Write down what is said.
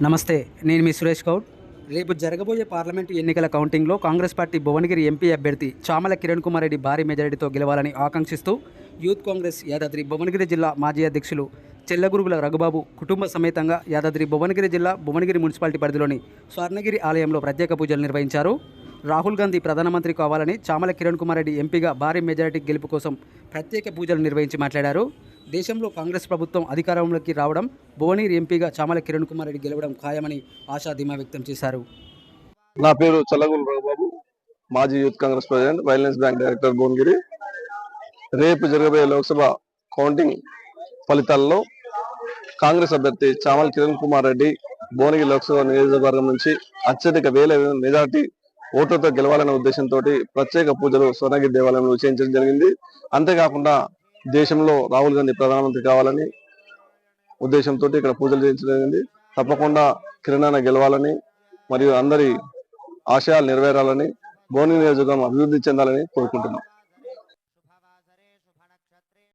నమస్తే నేను మీ సురేష్ గౌడ్. రేపు జరగబోయే పార్లమెంటు ఎన్నికల కౌంటింగ్లో కాంగ్రెస్ పార్టీ భువనగిరి ఎంపీ అభ్యర్థి చామల కిరణ్ కుమార్ రెడ్డి భారీ మెజారిటీతో గెలవాలని ఆకాంక్షిస్తూ యూత్ కాంగ్రెస్ యాదాద్రి భువనగిరి జిల్లా మాజీ అధ్యక్షులు చెల్లగురుగుల రఘుబాబు కుటుంబ సమేతంగా యాదాద్రి భువనగిరి జిల్లా భువనగిరి మున్సిపాలిటీ పరిధిలోని స్వర్ణగిరి ఆలయంలో ప్రత్యేక పూజలు నిర్వహించారు. రాహుల్ గాంధీ ప్రధానమంత్రి కావాలని చామల కిరణ్ కుమార్ రెడ్డి ఎంపీగా భారీ మెజారిటీ గెలుపు కోసం ప్రత్యేక పూజలు నిర్వహించి మాట్లాడారు. దేశంలో కాంగ్రెస్ ప్రభుత్వం అధికారంలోకి రావడం భువనగిరి ఎంపీగా చామల కిరణ్ కుమార్ రెడ్డి గెలవడం ఖాయమని ఆశా ధీమా వ్యక్తం చేశారు. నా పేరు చల్లగూరు రఘుబాబు మాజీ యూత్ కాంగ్రెస్ ప్రెసిడెంట్ వైలెన్స్ బ్యాంక్ డైరెక్టర్ భువనగిరి. రేపు జరగబోయే లోక్సభ కౌంటింగ్ ఫలితాల్లో కాంగ్రెస్ అభ్యర్థి చామల కిరణ్ కుమార్ రెడ్డి భువనగిరి లోక్సభ నియోజకవర్గం నుంచి అత్యధిక వేల మెజార్టీ ఓట్లతో గెలవాలనే ఉద్దేశంతో ప్రత్యేక పూజలు స్వర్ణగిరి దేవాలయంలో నిశ్చయించడం జరిగింది. అంతేకాకుండా దేశంలో రాహుల్ గాంధీ ప్రధానమంత్రి కావాలని ఉద్దేశంతో ఇక్కడ పూజలు చేయించలేదండి తప్పకుండా కిరణాన గెలవాలని మరియు అందరి ఆశయాలు నెరవేరాలని భువనగిరి నియోజకవర్గం అభివృద్ధి చెందాలని కోరుకుంటున్నాం.